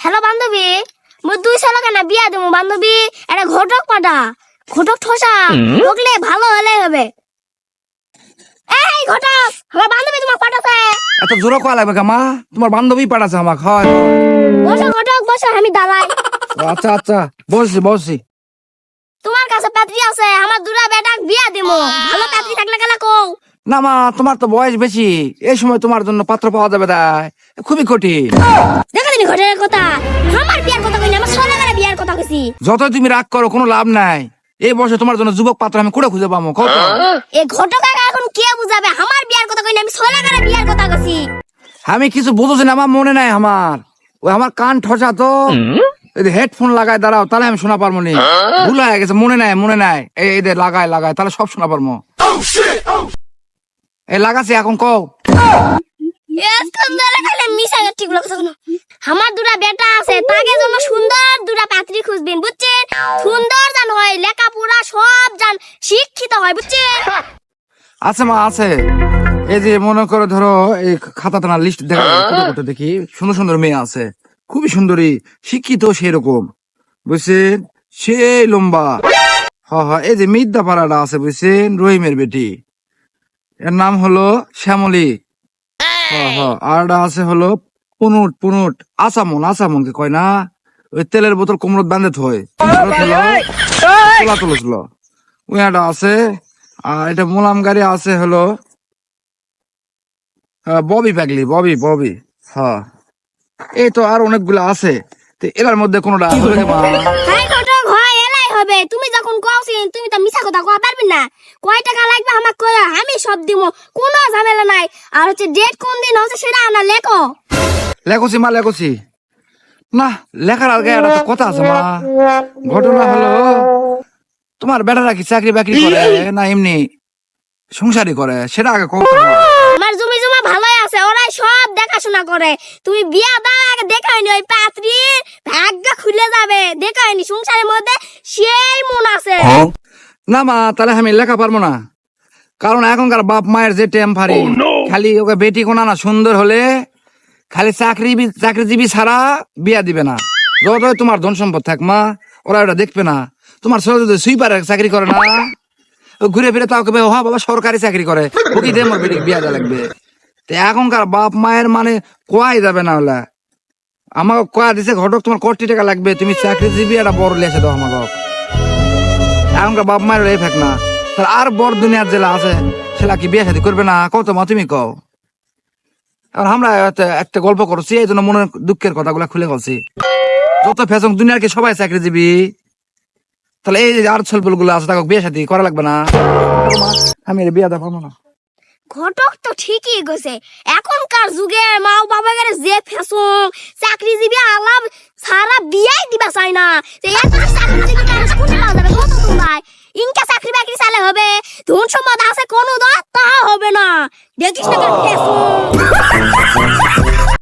Hello বান্ধবী মোর দুই সাল কেনা বিয়া দেবো বান্ধবী। এটা ঘটক পাটা ঘটক ঠোসা ঠকলে ভালো হলে হবে। এই ঘটক আমার বান্ধবী তোমার পাঠাতে এত জোরে কয়া লাগবে তোমার বান্ধবী পাঠাচ্ছে আমাকে হয়। বসো ঘটক বসো আমি দাঁড়াই আচ্ছা আচ্ছা বসছি বসছি। তোমার কাছে পাত্রী আছে আমার দুটা বেটাক বিয়া দেবো ভালো পাত্রী থাকলে গেলা কও? না মা তোমার তো বয়স বেশি এই সময় তোমার জন্য পাত্র পাওয়া যাবে তাই। খুবই কঠিন। দিনি কথা? আমার বিয়ার কথা কইনি আমার সোনাগারে বিয়ার কথা কইছি। যতই তুমি রাগ করো কোনো লাভ নাই। এই বয়সে তোমার জন্য যুবক পাত্র আমি কুড়ে খুঁজে পাবো? কত এই ঘটক এখন কে বুঝাবে? আমার বিয়ার কথা কইনি আমি সোনাগারে বিয়ার কথা কইছি। আমি কিছু বুঝছি না আমার মনে নাই আমার। ওই আমার কান ঠসা তো। হেডফোন লাগায় দাঁড়াও তাহলে আমি শোনা পারব নি। ভুল হয়ে গেছে মনে নাই মনে নাই। এই দে লাগাই লাগাই তাহলে সব শোনা পারব। এই লাগাছে এখন কও। আমার দুটা বেটা আছে তাকে জন্য সুন্দর দুটা পাত্রী খুঁজবেন বুঝছেন? সুন্দর জান হয় লেখাপড়া সব জান শিক্ষিত হয় বুঝছেন? আছে মা আছে। এই যে মনে করো ধরো এই খাতাতে না লিস্ট দেখা কোটো দেখি সুন্দর সুন্দর মেয়ে আছে। খুবই সুন্দরী শিক্ষিত সেরকম বুঝছেন? সেই লম্বা। হ হ এই যে মিদ্যা পাড়াটা আছে বুঝছেন? রহিমের বেটি। এর নাম হলো শ্যামলী। আর একটা আছে হলো পুনুট পুনুট। আসামন আসামন কে কয় না? ওই তেলের বোতল কোমরত বান্ধে থয় তোলা তুলছিল একটা আছে আর এটা মোলাম গাড়ি আছে হলো ববি পাগলি ববি ববি। হ্যাঁ। এই তো আর অনেকগুলো আছে। এরার মধ্যে কোনোটা হবে? তুমি যখন কওছিন তুমি তো মিছা কথা কওয়া পারবে না। কয় টাকা লাগবে আমাকে কয় আমি সব দিব কোনো ঝামেলা নাই। আর হচ্ছে ডেট কোন দিন হচ্ছে সেটা আনা লেখো। লেখছি মা, লেখছি। না, লেখার আগে একটা কথা আছে মা। ঘটনা হলো, তোমার বেটারা কি চাকরি বাকরি করে না এমনি সংসারই করে? সেটা আগে কম দেখাশোনা করে। তুমি বিয়া দাও আগে দেখাইনি ওই পাত্রী? ভাগ্য খুলে যাবে। দেখাইনি সংসারের মধ্যে সেই মন আছে। না মা তাহলে আমি লেখা পারব না। কারণ এখনকার বাপ মায়ের যে টেম্পারি খালি ওকে বেটি কোনা না সুন্দর হলে খালি চাকরি চাকরিজীবী ছাড়া বিয়া দিবে না। যতই তোমার ধন সম্পদ থাক মা ওরা ওটা দেখবে না। তোমার ছেলে যদি সুইপার চাকরি করে না ঘুরে ফিরে তাও কবে হা বাবা সরকারি চাকরি করে। ওকে দে মোর বেটি বিয়া দেওয়া লাগবে। তো এখনকার বাপ মায়ের মানে কোয়াই যাবে না ওলা আমাকে কোয়া দিছে, ঘটক, তোমার কোটি টাকা লাগবে, তুমি চাকরিজীবী একটা বড় লেসে দাও আমাকে। এখনকার বাপ মায়ের এই ফেক না। তার আর বড় দুনিয়ার জেলা আছে সেটা কি বিয়ে শাদী করবে না? কত মা, তুমি কও। আর আমরা একটা- গল্প করছি, এই জন্য মনের দুঃখের কথাগুলো খুলে বলছি। যত ফেসং দুনিয়ার কি সবাই চাকরিজীবী? তাহলে এই যে আর ছেলেপুলগুলো আছে, তাকে বিয়ে শাদী করা লাগবে না? আমি বিয়ে দেখাবো না। ঘটক তো ঠিকই গেছে। এখনকার যুগে মা বাবা গেলে যে ফেসুন চাকরিজীবী আলাপ সারা বিয়াই দিবা চাই না। ইনকা চাকরি বাকরি চালে হবে, ধন সম্পদ আছে কোনো দর তা হবে না। দেখিস না ফেসুন